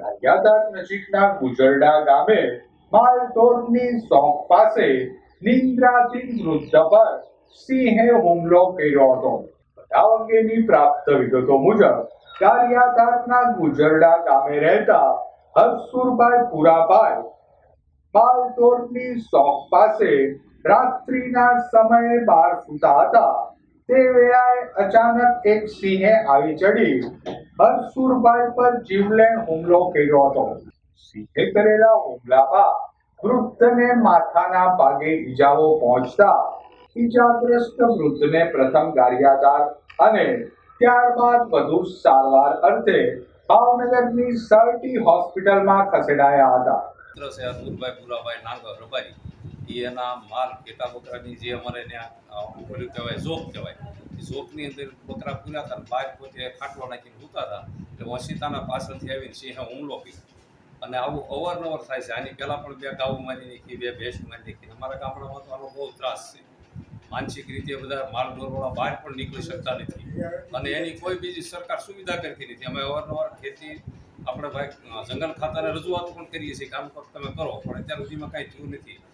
ગારિયાધાર નજીકના ગુજરડા ગામે માલતોડની સોંપ પાસે નિંદ્રાધીન વૃદ્ધ પર સિંહે હુમલો કર્યો હતો. બધા અંગેની પ્રાપ્ત વિગતો મુજબ, ગારિયાધારના ગુજરડા ગામે રહેતા હરસુરભાઈ પુરાભાઈ માલતોડની શોપ પાસે રાત્રિના સમયે બહાર સૂતા હતા. તે વેળાએ અચાનક એક સિંહે આવી ચડી હરસુરભાઈ પર જીવલેણ હુમલો કર્યો હતો. સિંહે કરેલા હુમલા બાદ વૃદ્ધને માથાના ભાગે ઈજાઓ પહોંચતા ઈજાગ્રસ્ત વૃદ્ધને પ્રથમ ગારિયાદાર અને ત્યારબાદ વધુ સારવાર અર્થે ભાવનગરની સરટી હોસ્પિટલમાં ખસેડાયા હતા. મિત્ર છે, અતુલભાઈ પુરાભાઈ નાગર એના માલ કેટા બકરાની જે અમારે ત્યાં કહેવાય ઝોપ કહેવાય. ઝોપની અંદર કોતરા પૂર્યા હતા બાઇક પોતે ખાટલો નાખીને સૂતા હતા એટલે વસીતાના પાછળથી આવીને સિંહે હુમલો કર્યો. અને આવું અવારનવાર થાય છે. આની પહેલાં પણ બે ગાઉ મારી નાખી, બે ભેંસ મારી નાખી. અમારા ગામડામાં તો આનો બહુ ત્રાસ છે. માનસિક રીતે બધા માલ ઢોરવાળા બહાર પણ નીકળી શકતા નથી. અને એની કોઈ બીજી સરકાર સુવિધા કરતી નથી. અમે અવારનવાર ખેતી, આપણે ભાઈ, જંગલ ખાતાને રજૂઆત પણ કરીએ છીએ કામ તમે કરો, પણ અત્યાર સુધીમાં કાંઈ થયું નથી.